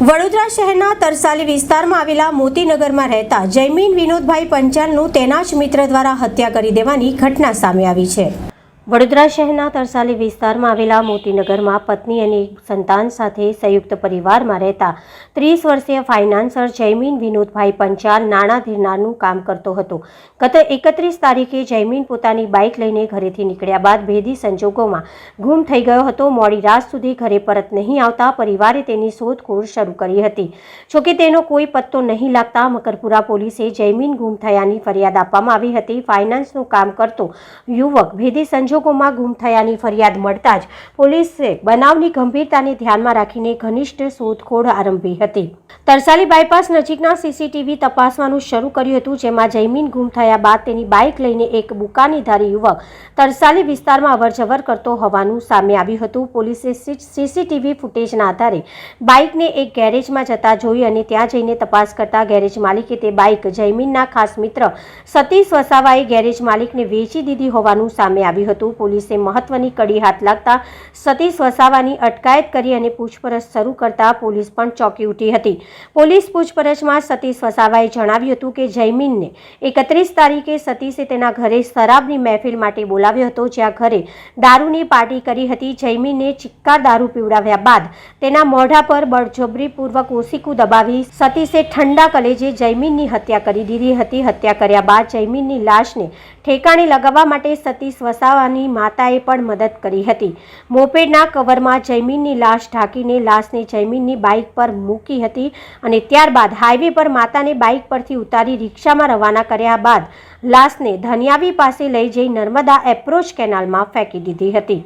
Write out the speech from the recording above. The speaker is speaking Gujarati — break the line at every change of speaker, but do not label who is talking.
વડોદરા શહેરના તરસાલી વિસ્તારમાં આવેલા મોતીનગરમાં રહેતા જયમીન વિનોદભાઈ પંચાલનું તેના જ મિત્ર દ્વારા હત્યા કરી દેવાની ઘટના સામે આવી છે. વડોદરા શહેરના તરસાલી વિસ્તારમાં આવેલા મોતીનગરમાં પત્ની અને સંતાન સાથે સંયુક્ત પરિવારમાં રહેતા ત્રીસ વર્ષીય ફાઇનાન્સર જયમીન વિનોદભાઈ પંચાલ નાણાં ધીરનારનું કામ કરતો હતો. ગત એકત્રીસ તારીખે જયમીન પોતાની બાઇક લઈને ઘરેથી નીકળ્યા બાદ ભેદી સંજોગોમાં ગુમ થઈ ગયો હતો. મોડી રાત સુધી ઘરે પરત નહીં આવતા પરિવારે તેની શોધખોળ શરૂ કરી હતી. જોકે તેનો કોઈ પત્તો નહીં લાગતા મકરપુરા પોલીસે જયમીન ગુમ થયાની ફરિયાદ આપવામાં આવી હતી. ફાઇનાન્સનું કામ કરતો યુવક ભેદી સંજોગોમાં ગુમ થયાની ફરિયાદ મળતા જ પોલીસે બનાવની ગંભીરતાને ધ્યાનમાં રાખીને ઘનિષ્ઠ શોધખોળ આરંભી હતી. તરસાલી બાયપાસ નજીકના સીસીટીવી તપાસવાનું શરૂ કર્યું હતું, જેમાં જયમીન ગુમ થયા બાદ તેની બાઇક લઈને એક બુકાનીધારી યુવક તરસાલી વિસ્તારમાં અવરજવર કરતો હોવાનું સામે આવ્યું હતું. પોલીસે સીસીટીવી ફૂટેજના આધારે બાઇકને એક ગેરેજમાં જતા જોઈ અને ત્યાં જઈને તપાસ કરતા ગેરેજ માલિકે તે બાઇક જયમીનના ખાસ મિત્ર સતીશ વસાવાએ ગેરેજ માલિકને વેચી દીધી હોવાનું સામે આવ્યું હતું. પોલીસે મહત્વની કડી હાથ લાગતા સતીશ વસાવાની અટકાયત કરી અને પૂછપરછ શરૂ કરતા પોલીસ પણ ચોંકી ઉઠી હતી. પોલીસ પૂછપરછમાં સતીશ વસાવાએ જણાવ્યું હતું કે જયમીનને એકત્રીસ તારીખે સતીશે તેના ઘરે શરાબની મહેફિલ માટે બોલાવ્યો હતો, જ્યાં ઘરે દારૂની પાર્ટી કરી હતી. જયમીને ચિક્કા દારૂ પીવડાવ્યા બાદ તેના મોઢા પર બળજબરીપૂર્વક ઓસીકું દબાવી સતીશે ઠંડા કલેજે જયમીનની હત્યા કરી દીધી હતી. હત્યા કર્યા બાદ જયમીનની લાશને ઠેકાણે લગાવવા માટે સતીશ વસાવાની માતાએ પણ મદદ કરી હતી. મોપેડના કવરમાં જયમીનની લાશ ઢાંકીને લાશને જયમીનની બાઇક પર મૂકી હતી અને ત્યારબાદ હાઈવે પર માતાને બાઇક પરથી ઉતારી રિક્ષામાં રવાના કર્યા બાદ લાશને ધનિયાવી પાસે લઈ જઈ નર્મદા એપ્રોચ કેનાલમાં ફેંકી દીધી હતી.